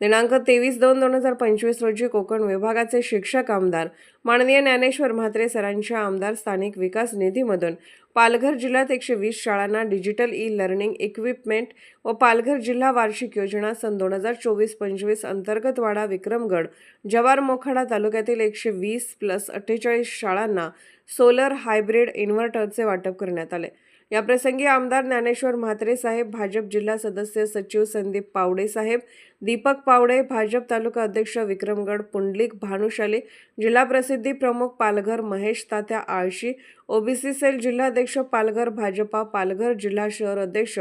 दिनांक तेवीस दोन दोन हजार पंचवीस रोजी कोकण विभागाचे शिक्षक आमदार माननीय ज्ञानेश्वर म्हात्रे सरांच्या आमदार स्थानिक विकास निधीमधून पालघर जिल्ह्यात एकशे वीस शाळांना डिजिटल ई लर्निंग इक्विपमेंट व पालघर जिल्हा वार्षिक योजना सन दोन हजार चोवीस पंचवीस अंतर्गत वाडा विक्रमगड जवार मोखाडा तालुक्यातील एकशे वीस प्लस अठ्ठेचाळीस शाळांना सोलर हायब्रिड इन्व्हर्टरचे वाटप करण्यात आले. याप्रसंगी आमदार ज्ञानेश्वर म्हात्रे साहेब भाजप जिल्हा सदस्य सचिव संदीप पावडे साहेब दीपक पावडे भाजप तालुका अध्यक्ष विक्रमगड पुंडलिक भानुशाली जिल्हा प्रसिद्धी प्रमुख पालघर महेश तात्या आळशी ओबीसी सेल जिल्हाध्यक्ष पालघर भाजपा पालघर जिल्हा शहर अध्यक्ष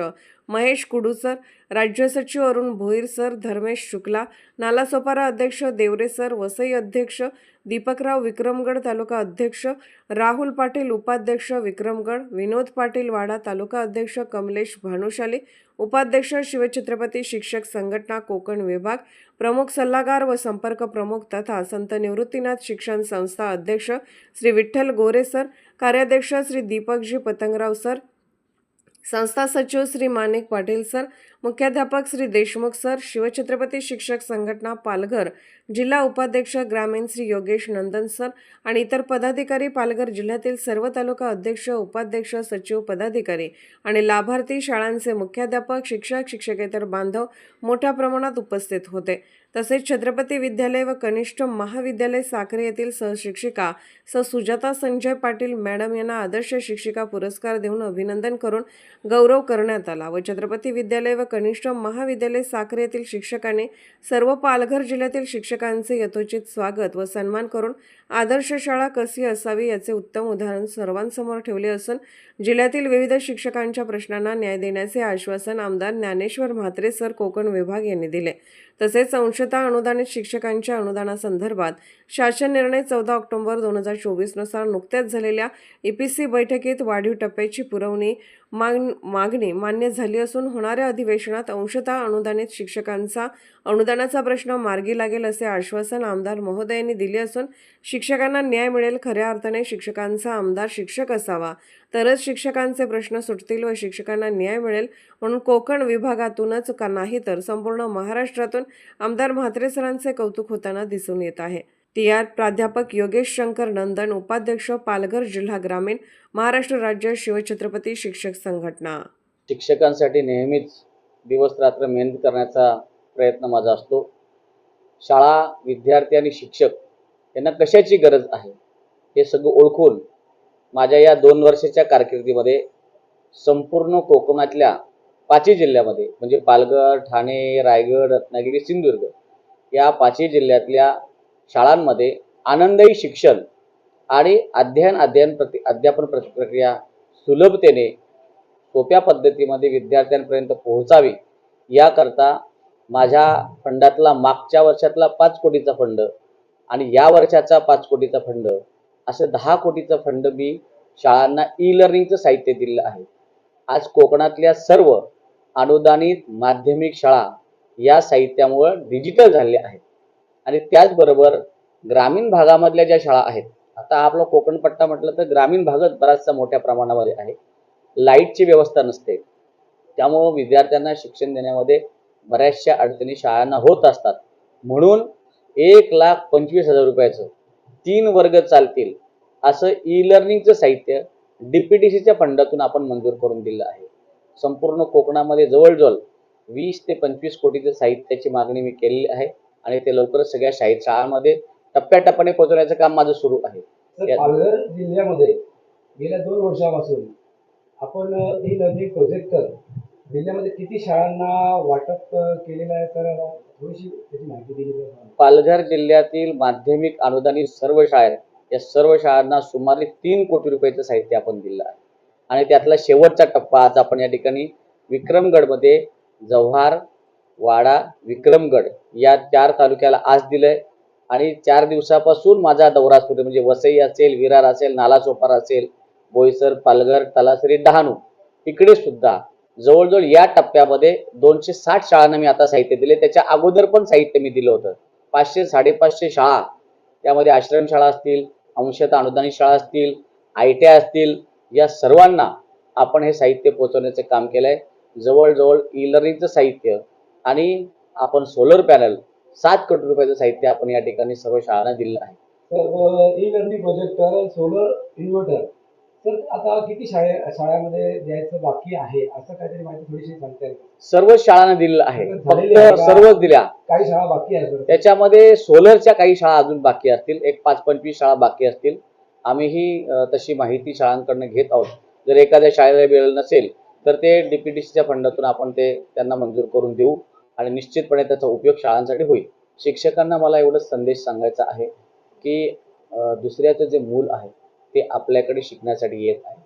महेश कुडूसर राज्य सचिव अरुण भोईर सर धर्मेश शुक्ला नालासोपारा अध्यक्ष देवरे सर वसई अध्यक्ष दीपकराव विक्रमगड तालुका अध्यक्ष राहुल पाटील उपाध्यक्ष विक्रमगड विनोद पाटील वाडा तालुका अध्यक्ष कमलेश भानुशाली उपाध्यक्ष शिवछत्रपती शिक्षक संघटना कोकण विभाग प्रमुख सल्लागार व संपर्क प्रमुख तथा संत निवृत्तीनाथ शिक्षण संस्था अध्यक्ष श्री विठ्ठल गोरे सर कार्याध्यक्ष श्री दीपकजी पतंगराव सर संस्था सचिव श्री माणिक पाटील सर मुख्याध्यापक श्री देशमुख सर शिवछत्रपती शिक्षक संघटना पालघर जिल्हा उपाध्यक्ष ग्रामीण श्री योगेश नंदन सर आणि इतर पदाधिकारी पालघर जिल्ह्यातील सर्व तालुका अध्यक्ष उपाध्यक्ष सचिव पदाधिकारी आणि लाभार्थी शाळांचे मुख्याध्यापक शिक्षक शिक्षकेतर बांधव मोठ्या प्रमाणात उपस्थित होते. तसेच छत्रपती विद्यालय व कनिष्ठ महाविद्यालय साखरे येथील सहशिक्षिका स. सुजाता संजय पाटील मॅडम यांना आदर्श शिक्षिका पुरस्कार देऊन अभिनंदन करून गौरव करण्यात आला व छत्रपती विद्यालय व कनिष्ठ महाविद्यालय साखरे येथील शिक्षकाने सर्व पालघर जिल्ह्यातील शिक्षकांचे यथोचित स्वागत व सन्मान करून आदर्श शाळा कशी असावी याचे उत्तम उदाहरण सर्वांसमोर ठेवले असून जिल्ह्यातील विविध शिक्षकांच्या प्रश्नांना न्याय देण्याचे आश्वासन आमदार ज्ञानेश्वर म्हात्रे सर कोकण विभाग यांनी दिले. तसेच अंशतः अनुदानित शिक्षकांच्या अनुदानासंदर्भात शासन निर्णय चौदा ऑक्टोबर दोन हजार चोवीसनुसार नुकत्याच झालेल्या ईपीसी बैठकीत वाढीव टप्प्याची पुरवणी माग मागणी मान्य झाली असून होणाऱ्या अधिवेशनात अंशतः अनुदानित शिक्षकांचा अनुदानाचा प्रश्न मार्गी लागेल असे आश्वासन आमदार महोदयांनी दिले असून शिक्षकांना न्याय मिळेल खऱ्या अर्थाने शिक्षकांचा आमदार शिक्षक असावा. तरच शिक्षकांचे प्रश्न सुटतील व शिक्षकांना न्याय मिळेल म्हणून कोकण विभागातूनच का नाही तर संपूर्ण महाराष्ट्रातून आमदार म्हात्रे सरांचे कौतुक होताना दिसून येत आहे. टी आर प्राध्यापक योगेश शंकर नंदन उपाध्यक्ष पालघर जिल्हा ग्रामीण महाराष्ट्र राज्य शिवछत्रपती शिक्षक संघटना. शिक्षकांसाठी नेहमीच दिवस रात्र मेहनत करण्याचा प्रयत्न माझा असतो. शाळा विद्यार्थी आणि शिक्षक यांना कशाची गरज आहे? हे सगळं ओळखून माझ्या या दोन वर्षाच्या कारकिर्दीमध्ये संपूर्ण कोकणातल्या पाचही जिल्ह्यामध्ये म्हणजे पालघर ठाणे रायगड रत्नागिरी सिंधुदुर्ग या पाचही जिल्ह्यातल्या शाळांमध्ये आनंदही शिक्षण आणि अध्ययन अध्ययन प्रति अध्यापन प्रक्रिया सुलभतेने सोप्या पद्धतीमध्ये विद्यार्थ्यांपर्यंत पोहोचावी याकरता माझ्या फंडातला मागच्या वर्षातला पाच कोटीचा फंड आणि या वर्षाचा पाच कोटीचा फंड असं दहा कोटीचा फंड मी शाळांना ई लर्निंगचं साहित्य दिलेलं आहे. आज कोकणातल्या सर्व अनुदानित माध्यमिक शाळा या साहित्यामुळं डिजिटल झालेल्या आहेत. आणि त्याचबरोबर ग्रामीण भागामधल्या ज्या शाळा आहेत आता आपला कोकण पट्टा म्हटलं तर ग्रामीण भागच बराचसा मोठ्या प्रमाणामध्ये आहे. लाईटची व्यवस्था नसते. त्यामुळं विद्यार्थ्यांना शिक्षण देण्यामध्ये बऱ्याचशा अडचणी शाळांना होत असतात. म्हणून एक लाख पंचवीस हजार रुपयाचं तीन वर्ग चालतील असं ई लर्निंगचं साहित्य डी पी टी सीच्या फंडातून आपण मंजूर करून दिलं आहे. संपूर्ण कोकणामध्ये जवळजवळ वीस ते पंचवीस कोटीचं साहित्याची मागणी मी केलेली आहे. आणि ते लवकरच सगळ्या शाळेत शाळांमध्ये टप्प्याटप्प्याने पोहोचवण्याचं काम माझं सुरू आहे. पालघर जिल्ह्यामध्ये गेल्या दोन वर्षापासून आपण ई लर्निंग प्रोजेक्टर जिल्ह्यामध्ये किती शाळांना वाटप केलेलं आहे? तर थोडीशी त्याची माहिती दिली पालघर जिल्ह्यातील माध्यमिक अनुदानित सर्व शाळा या सर्व शाळांना सुमारे तीन कोटी रुपयाचं साहित्य आपण दिलं आहे. आणि त्यातला शेवटचा टप्पा आज आपण या ठिकाणी विक्रमगडमध्ये जव्हार वाडा विक्रमगड या चार तालुक्याला आज दिलंय. आणि चार दिवसापासून माझा दौरा सुरू आहे. म्हणजे वसई असेल विरार असेल नालासोपार असेल बोईसर पालघर तलासरी डहाणू इकडे सुद्धा जवळजवळ या टप्प्यामध्ये दोनशे साठ शाळांना मी आता साहित्य दिले त्याच्या अगोदर पण साहित्य मी दिलं होतं. पाचशे साडेपाचशे शाळा त्यामध्ये आश्रमशाळा असतील अंशतः अनुदानित शाळा असतील आय टी आय असतील या सर्वांना आपण हे साहित्य पोहोचवण्याचं काम केलं आहे जवळजवळ ई लर्निंगचं साहित्य आणि आपण सोलर पॅनल सात कोटी रुपयाचं साहित्य आपण या ठिकाणी सर्व शाळांना दिलं आहे. तर प्रोजेक्टर सोलर इन्व्हर्टर तर आता किती शाळे शाळांमध्ये द्यायचं बाकी आहे? असं काहीतरी माहिती थोडीशी सांगता येईल? सर्व शाळांना दिलेलं आहे. फक्त? सर्वच दिल्या. काही शाळा बाकी आहे सर त्याच्यामध्ये सोलरच्या काही शाळा अजून बाकी असतील. एक पाच पंचवीस शाळा बाकी असतील. आम्हीही अ, तशी माहिती शाळांकडनं घेत आहोत. जर एखाद्या शाळेला वेळ नसेल तर ते डीपीडीसीच्या फंडातून आपण ते त्यांना मंजूर करून देऊ. आणि निश्चितपणे त्याचा उपयोग शाळांसाठी होईल. शिक्षकांना मला एवढंच संदेश सांगायचा आहे की दुसऱ्याचं जे मूल आहे ते आपल्याकडे शिकण्यासाठी येत आहे.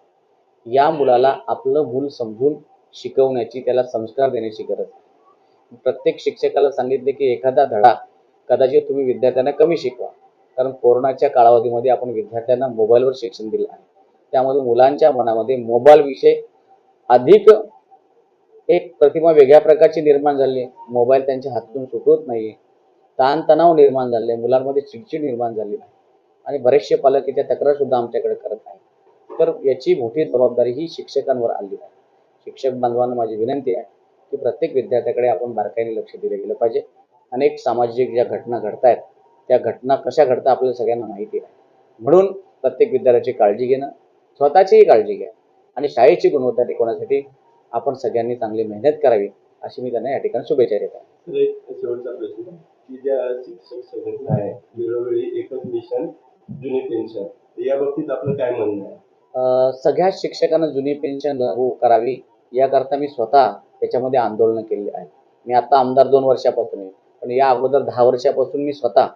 या मुलाला आपलं मूल समजून शिकवण्याची त्याला संस्कार देण्याची गरज आहे. प्रत्येक शिक्षकाला सांगितले की एखादा धडा कदाचित तुम्ही विद्यार्थ्यांना कमी शिकवा. कारण कोरोनाच्या कालावधीमध्ये आपण विद्यार्थ्यांना मोबाईलवर शिक्षण दिलं आहे. त्यामध्ये मुलांच्या मनामध्ये मोबाईल विषय अधिक एक प्रतिमा वेगळ्या प्रकारची निर्माण झाली. आहे मोबाईल त्यांच्या हातातून सुटवत नाही ताणतणाव निर्माण झाले. मुलांमध्ये चिडचिड निर्माण झाली. आहे आणि बरेचसे पालक याच्या तक्रार सुद्धा आमच्याकडे करत आहेत. तर याची मोठी जबाबदारी ही शिक्षकांवर आली आहे. शिक्षक बांधवांना माझी विनंती आहे की प्रत्येक विद्यार्थ्याकडे आपण बारकाईने लक्ष दिलं गेलं पाहिजे. अनेक सामाजिक ज्या घटना घडत आहेत त्या घटना कशा घडतात आपल्याला सगळ्यांना माहिती आहे. म्हणून प्रत्येक विद्यार्थ्याची काळजी घेणं स्वतःचीही काळजी घ्या. आणि शाळेची गुणवत्ता टिकवण्यासाठी आपण सगळ्यांनी चांगली मेहनत करावी अशी मी त्यांना या ठिकाणी शुभेच्छा आहे शेवटचा प्रश्न की ज्या शिक्षक संघटना आहे वेळोवेळी एकच मिशन जुनी पेन्शन या बाबतीत आपलं काय म्हणणं आहे? अ, सगळ्या शिक्षकांना जुनी पेन्शन लागू करावी याकरता मी स्वतः त्याच्यामध्ये आंदोलनं केली आहेत मी आता आमदार दोन वर्षापासून आहे पण या अगोदर दहा वर्षापासून मी स्वतः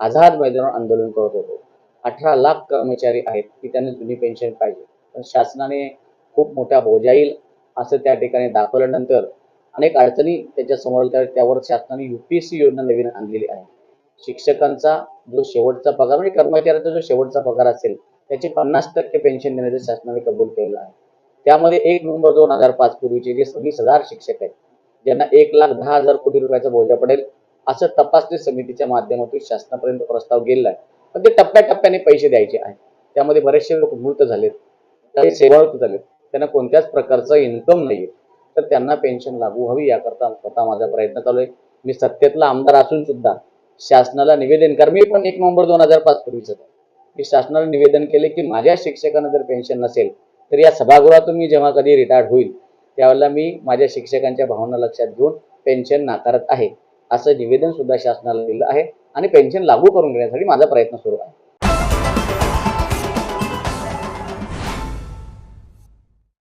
आझाद मैदानावर आंदोलन करत होतो. अठरा लाख कर्मचारी आहेत की त्यांना जुनी पेन्शन पाहिजे. पण शासनाने खूप मोठा बोजा येईल असं त्या ठिकाणी दाखवल्यानंतर अनेक अडचणी त्याच्यासमोर त्यावर शासनाने युपीएससी योजना नवीन आणलेली आहे. शिक्षकांचा जो शेवटचा पगार म्हणजे कर्मचाऱ्याचा जो शेवटचा पगार असेल त्याचे पन्नास टक्के पेन्शन देण्याचं शासनाने कबूल केलं आहे. त्यामध्ये एक नोव्हेंबर दोन हजार पाच पूर्वीचे जे सव्वीस हजार शिक्षक आहेत ज्यांना एक लाख दहा हजार कोटी रुपयाचा बोजा पडेल असं तपासणी समितीच्या माध्यमातून शासनापर्यंत प्रस्ताव गेलेला आहे. पण ते टप्प्याटप्प्याने पैसे द्यायचे आहेत त्यामध्ये बरेचसे लोक मृत झालेत. काही सेवाळूत झालेत. त्यांना कोणत्याच प्रकारचं इन्कम नाही तर त्यांना पेन्शन लागू हवी याकरता स्वतः माझा प्रयत्न चालू आहे. मी सत्तेतला आमदार असून सुद्धा शासनाला निवेदन कर मी पण एक नोव्हेंबर दोन हजार पाच पूर्वीच मी शासनाला निवेदन केले की माझ्या शिक्षकांना जर पेन्शन नसेल तर या सभागृहातून मी जेव्हा कधी रिटायर्ड होईल त्यावेळेला मी माझ्या शिक्षकांच्या भावना लक्षात घेऊन पेन्शन नाकारत आहे. असं निवेदन सुद्धा शासनाला दिलं आहे आणि पेन्शन लागू करून घेण्यासाठी माझा प्रयत्न सुरू आहे.